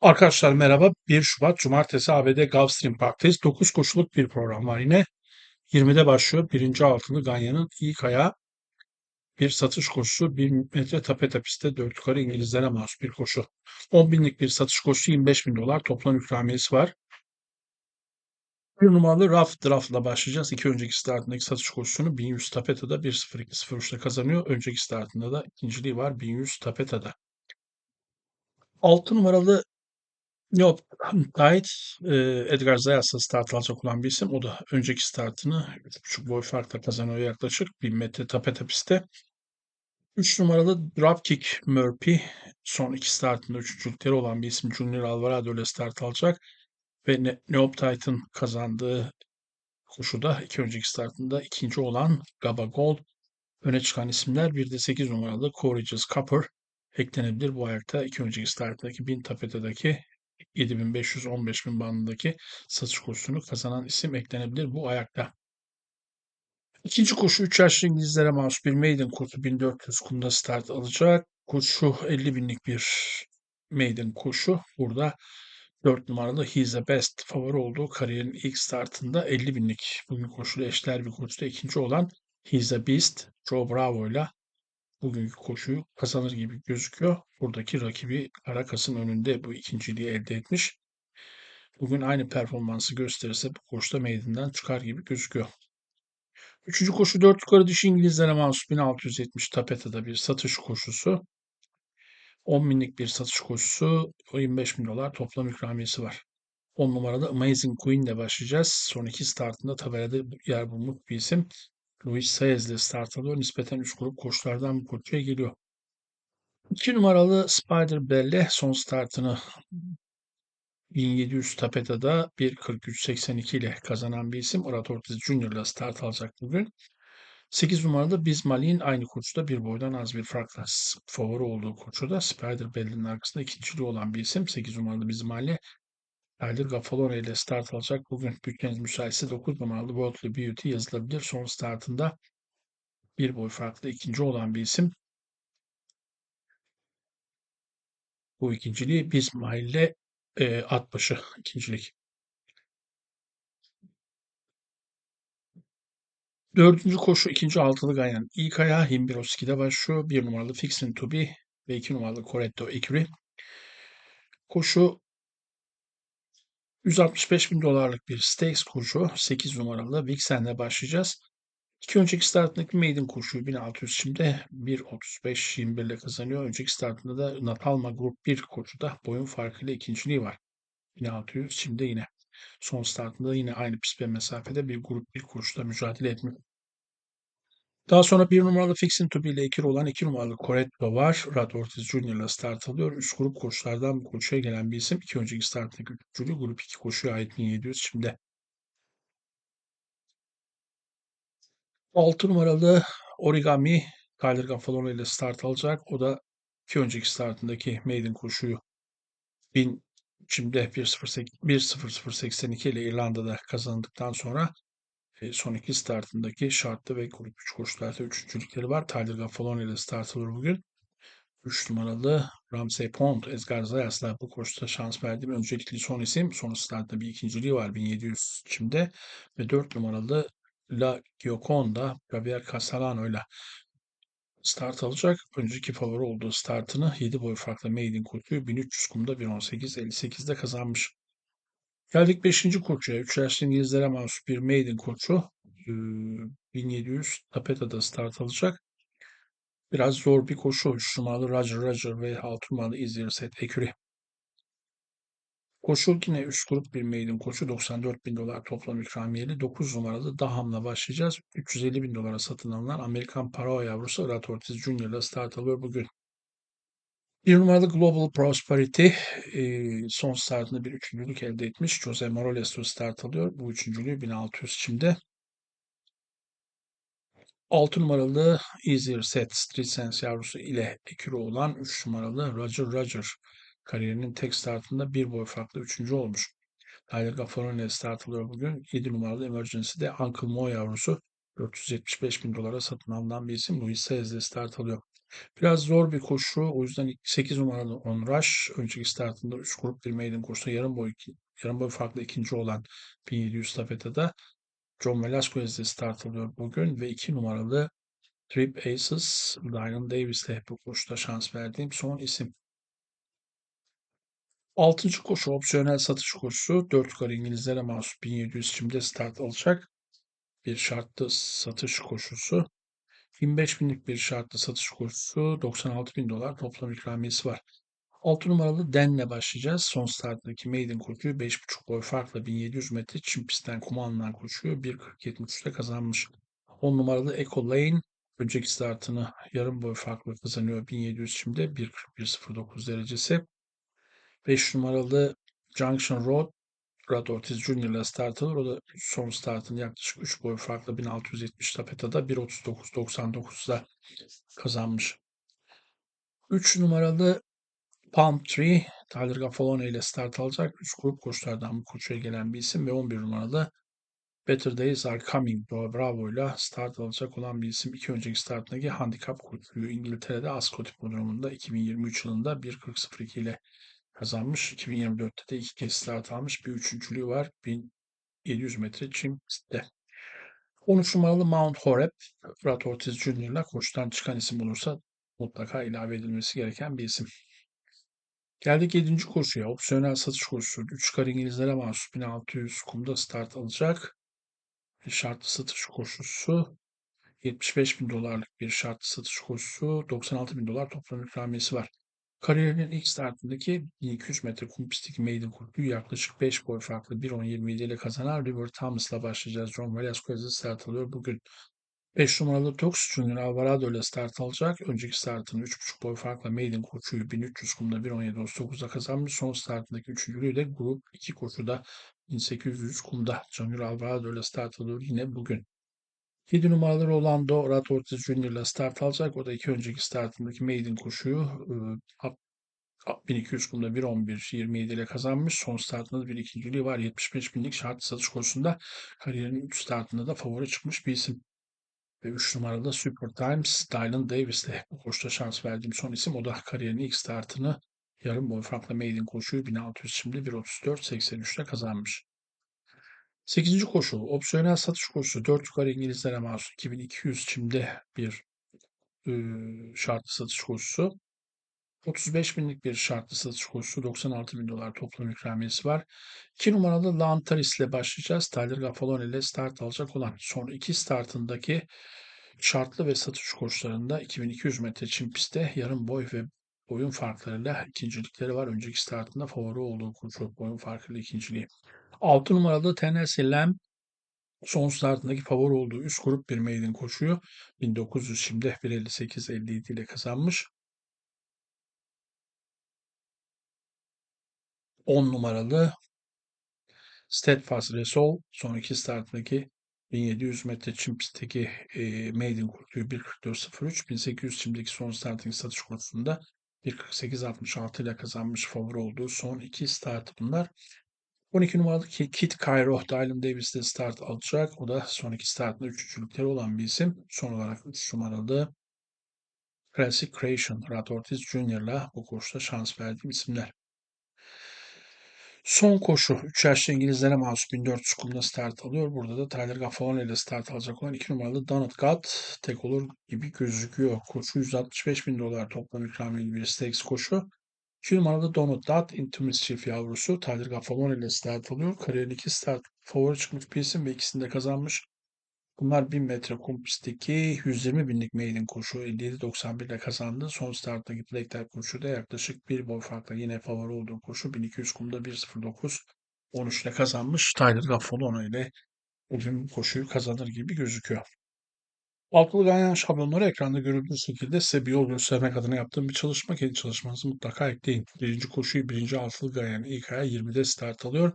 Arkadaşlar merhaba. 1 Şubat Cumartesi ABD Gulfstream Park'tayız. 9 koşuluk bir program var yine. 20'de başlıyor. Birinci altılı Ganyan'ın ilk ayağı bir satış koşusu. 1 metre tapeta pistte 4 yukarı İngilizlere mahsus bir koşu. 10 binlik bir satış koşusu 25 bin dolar. Toplam ikramiyesi var. Bir numaralı Rough Draft'la başlayacağız. İki önceki startındaki satış koşusunu 1100 tapeta'da 1.02.03'te kazanıyor. Önceki startında da ikinciliği var 1100 tapeta'da. 6 numaralı Yok, gayet eee, Edgar Zayas'la start alacak olan bir isim. O da önceki startını 3,5 boy farkla kazanıyor yaklaşık 1000 metre tapeta pistte. 3 numaralı Dropkick Murphy son iki startında üçüncülükleri olan bir isim Junior Alvarado ile start alacak. Ve Ne- Neop Titan kazandığı koşuda iki önceki startında ikinci olan Gaba Gold öne çıkan isimler. Bir de 8 numaralı Courageous Copper eklenebilir. Bu ayakta iki önceki starttaki 1000 tapetadaki 7500-15000 bandındaki satış kursunu kazanan isim eklenebilir bu ayakta. İkinci koşu 3 yaşlı İngilizlere mahsus bir maiden kursu 1400 kumda start alacak. Koşu 50 binlik bir maiden koşu. Burada 4 numaralı He's the Best favori olduğu kariyerin ilk startında 50 binlik bugün koşulu eşler bir koşuda ikinci olan He's the Beast Joe Bravo ile bugünkü koşuyu kazanır gibi gözüküyor. Buradaki rakibi Karakas'ın önünde bu ikinciliği elde etmiş. Bugün aynı performansı gösterirse bu koşuda meydandan çıkar gibi gözüküyor. Üçüncü koşu 4 yukarı dişi İngilizlere mahsus 1670 tapeta'da bir satış koşusu. 10 binlik bir satış koşusu 25 bin dolar toplam ikramiyesi var. 10 numaralı Amazing Queen ile başlayacağız. Son iki startında tabelada yer bulmuş bir isim. Luis Saez ile start alıyor. Nispeten üst grup koşulardan bu koşuya geliyor. 2 numaralı Spider Bell'le son startını 1700 tapeta'da 1.43.82 ile kazanan bir isim. Murat Ortiz Junior ile start alacak bugün. 8 numaralı Bizmal'in aynı koçta bir boydan az bir farkla favori olduğu koçuda Spider Bell'in arkasında ikinciliği olan bir isim. 8 numaralı Bizmal'le Tyler Gaffalone ile start alacak. Bugün bütçeniz müsaitse 9 numaralı Worldly Beauty yazılabilir. Son startında bir boy farklı ikinci olan bir isim. Bu ikinciliği Bizmal'le e, at başı ikincilik. Dördüncü koşu ikinci altılı Ganyan. İlk ayağı Himbiroski'de başlıyor. Bir numaralı Fixin to be ve iki numaralı Corretto Ekuri. Koşu 165 bin dolarlık bir stakes koşu. 8 numaralı Vixen'le başlayacağız. İki önceki startındaki maiden koşuyu 1600 şimdi 1.35-21 ile kazanıyor. Önceki startında da Natalma Grup 1 koşuda boyun farkıyla ikinciliği var. 1600 şimdi yine. Son startında yine aynı pist ve mesafede bir grup bir koşuda mücadele etmiş. Daha sonra bir numaralı Fixin to be ile ikili olan iki numaralı Coretto var. Rad Ortiz Jr. ile start alıyor. Üst grup koşulardan bu koşuya gelen bir isim. İki önceki starttaki üçüncülü grup 2 koşuya ait 1700 şimdi. 6 numaralı Origami Tyler Gaffalone ile start alacak. O da iki önceki startındaki maiden koşuyu 1000 şimdi 1.0082 ile İrlanda'da kazandıktan sonra son iki startındaki şartlı ve grup 3 koşularda üçüncülükleri var. Tyler Gaffalone ile start alır bugün. 3 numaralı Ramsey Pond, Edgar Zayas'la bu koşuda şans verdiğim öncelikli son isim. Son startta bir ikinciliği var 1700 şimdi. Ve 4 numaralı La Gioconda, Javier Castellano ile start alacak. Önceki favori olduğu startını 7 boy farklı maiden koşuyu 1300 kumda 1.18.58'de kazanmış. Geldik 5. koçuya. 3 yaşlı İngilizlere mahsus bir maiden koçu. 1700 Tapeta'da start alacak. Biraz zor bir koşu. 3 numaralı Roger Roger ve 6 numaralı Easier Set Eküri. Koşu yine üst grup bir maiden koşu. 94 bin dolar toplam ikramiyeli. 9 numaralı Daham'la başlayacağız. 350 bin dolara satın alınan Amerikan Parao yavrusu Irat Ortiz ile start alıyor bugün. Bir numaralı Global Prosperity son startında bir üçüncülük elde etmiş. Jose Morales start alıyor. Bu üçüncülüğü 1600 şimdi. 6 numaralı Easier Set Street Sense yavrusu ile ekürü olan 3 numaralı Roger Roger kariyerinin tek startında bir boy farklı üçüncü olmuş. Tyler Gaffarone ile start alıyor bugün. 7 numaralı Emergency'de Uncle Mo yavrusu 475 bin dolara satın alınan bir isim. Luis Saez start alıyor. Biraz zor bir koşu. O yüzden 8 numaralı Onrush önceki startında 3 grup bir maiden koşuda yarım boy yarım boy farklı ikinci olan 1700 stafetada John Velasquez de start alıyor bugün ve 2 numaralı Trip Aces Dylan Davis'le bu koşuda şans verdiğim son isim. Altıncı koşu opsiyonel satış koşusu. 4 yukarı İngilizlere mahsus 1700 çimde start alacak. Bir şartlı satış koşusu. 25 binlik bir şartlı satış koşusu. 96 bin dolar toplam ikramiyesi var. 6 numaralı Den'le başlayacağız. Son starttaki maiden koşuyu 5.5 boy farkla 1700 metre çim pistten kuma alınan koşuyu 1.40.73'te kazanmış. 10 numaralı Echo Lane önceki startını yarım boy farklı kazanıyor 1700 çimde 1.41.09 derecesi. 5 numaralı Junction Road Brad Ortiz Jr. ile start alır. O da son startını yaklaşık 3 boy farklı 1670 tapetada 1.39.99'da kazanmış. 3 numaralı Palm Tree Tyler Gaffalone ile start alacak. 3 grup koşulardan bu koşuya gelen bir isim ve 11 numaralı Better Days Are Coming Doğa Bravo ile start alacak olan bir isim. İki önceki startındaki handikap koşuyu İngiltere'de Ascot Hipodromu'nda 2023 yılında 1.40.02 ile kazanmış. 2024'te de iki kez start almış. Bir üçüncülüğü var. 1700 metre çim pistte. 13 numaralı Mount Horeb, Fırat Ortiz ile koçtan çıkan isim olursa mutlaka ilave edilmesi gereken bir isim. Geldik 7. koşuya. Opsiyonel satış koşusu. 3 kar İngilizlere mahsus 1600 kumda start alacak. Bir şartlı satış koşusu. 75 bin dolarlık bir şartlı satış koşusu. 96 bin dolar toplam ikramiyesi var. Kariyerinin ilk startındaki 1200 metre kum pistteki maiden kurtluğu yaklaşık 5 boy farklı 1.10.27 ile kazanan River Thomas'la başlayacağız. John Velasquez'e start alıyor. Bugün 5 numaralı Tux Junior Alvarado ile start alacak. Önceki startını 3.5 boy farkla maiden koşuyu 1300 kumda 1.17.39'da kazanmış. Son startındaki üçüncülüğü de grup 2 koşuda 1803 kumda Junior Alvarado ile start alıyor yine bugün. 7 numaralı Rolando Rat Ortiz Jr. ile start alacak. O da iki önceki startındaki maiden koşuyu 1200 kumda 1.11.27 ile kazanmış. Son startında da bir ikinciliği var. 75 binlik şart satış koşusunda kariyerinin 3 startında da favori çıkmış bir isim. Ve 3 numaralı Super Times Dylan Davis'le bu koşuda şans verdiğim son isim. O da kariyerinin ilk startını yarım boy farklı maiden koşuyu 1600 şimdi 1.34.83'te kazanmış. 8. koşu opsiyonel satış koşusu 4 yukarı İngilizlere mahsus 2200 çimde bir e, şartlı satış koşusu. 35 binlik bir şartlı satış koşusu 96 bin dolar toplam ikramiyesi var. 2 numaralı Lantaris ile başlayacağız. Tyler Gaffalone ile start alacak olan son iki startındaki şartlı ve satış koşularında 2200 metre çim pistte yarım boy ve boyun farklarıyla ikincilikleri var. Önceki startında favori olduğu koşu boyun farkıyla ikinciliği. 6 numaralı Tennessee Lamb son startındaki favori olduğu üst grup bir maiden koşuyor. 1900 şimdi 1.58-57 ile kazanmış. 10 numaralı Steadfast Resol son iki startındaki 1700 metre çim pistteki e, maiden kurtuyu 1.44.03 1800 çimdeki son starting satış kursunda 1.48.66 ile kazanmış favori olduğu son iki start bunlar. 12 numaralı Kit Cairo Dylan Davis'te start alacak. O da son iki startında üçüncülükleri olan bir isim. Son olarak 3 numaralı Classic Creation Rad Ortiz Jr.'la bu koşuda şans verdiğim isimler. Son koşu 3 yaşlı İngilizlere mahsus 1400 kumda start alıyor. Burada da Tyler Gaffalone ile start alacak olan 2 numaralı Donald God tek olur gibi gözüküyor. Koşu 165 bin dolar toplam ikramiyeli bir stakes koşu. 2 numaralı Donald Dodd Intimacy Chief yavrusu Tyler Gaffalone ile start alıyor. Kariyerin iki start favori çıkmış bir ve ikisini de kazanmış. Bunlar 1000 metre kum pistteki 120 binlik maiden koşu 57.91 ile kazandı. Son starttaki Black koşu da yaklaşık bir boy farkla yine favori olduğu koşu 1200 kumda 1.09 13 ile kazanmış. Tyler Gaffalone ile bugün koşuyu kazanır gibi gözüküyor. Altılı ganyan şablonları ekranda görüldüğü şekilde size bir yol göstermek adına yaptığım bir çalışma. Kendi çalışmanızı mutlaka ekleyin. Birinci koşuyu birinci altılı ganyan ilk aya 20'de start alıyor.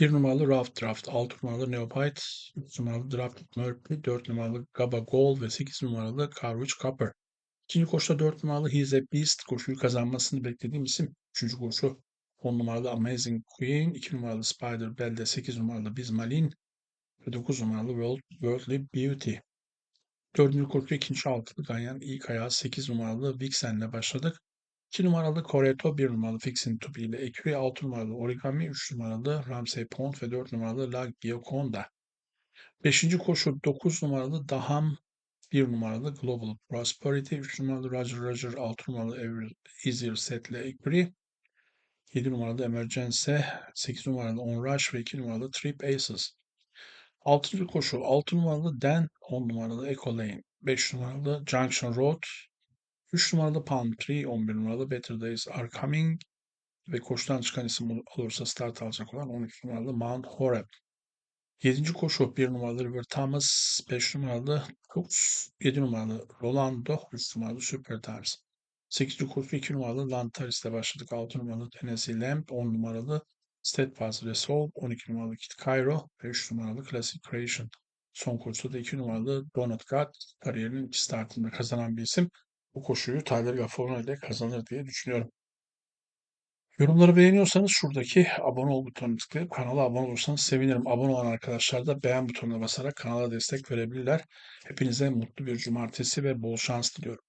1 numaralı Rough Draft, 6 numaralı Neophyte, 3 numaralı Draft Murphy, 4 numaralı Gaba Gold ve 8 numaralı Carwich Copper. İkinci koşuda 4 numaralı He's a Beast koşuyu kazanmasını beklediğim isim. Üçüncü koşu 10 numaralı Amazing Queen, 2 numaralı Spider Bell'de 8 numaralı Bismalin ve 9 numaralı World, Worldly Beauty. Dördüncü koşu ikinci altılı ganyan ilk ayağı 8 numaralı Vixen'le başladık. 2 numaralı Coreto, 1 numaralı Fixin Tupi ile Eküri, 6 numaralı Origami, 3 numaralı Ramsey Pond ve 4 numaralı La Gioconda. Beşinci koşu 9 numaralı Daham, 1 numaralı Global Prosperity, 3 numaralı Roger Roger, 6 numaralı Ever Easier Set ile Eküri, 7 numaralı Emergence, 8 numaralı On Rush ve 2 numaralı Trip Aces. 6. koşu 6 numaralı Dan, 10 numaralı Echo Lane, 5 numaralı Junction Road, 3 numaralı Palm Tree, 11 numaralı Better Days Are Coming ve koşudan çıkan isim olursa start alacak olan 12 numaralı Mount Horeb. 7. koşu 1 numaralı River Thomas, 5 numaralı Cooks, 7 numaralı Rolando, 3 numaralı Super Times. 8. koşu 2 numaralı Lantaris ile başladık. 6 numaralı Tennessee Lamp, 10 numaralı Steadfast Resolve, 12 numaralı Kit Cairo ve 3 numaralı Classic Creation. Son koşuda da 2 numaralı Donut God kariyerinin iki startında kazanan bir isim. Bu koşuyu Tyler Gaffone ile kazanır diye düşünüyorum. Yorumları beğeniyorsanız şuradaki abone ol butonuna tıklayıp kanala abone olursanız sevinirim. Abone olan arkadaşlar da beğen butonuna basarak kanala destek verebilirler. Hepinize mutlu bir cumartesi ve bol şans diliyorum.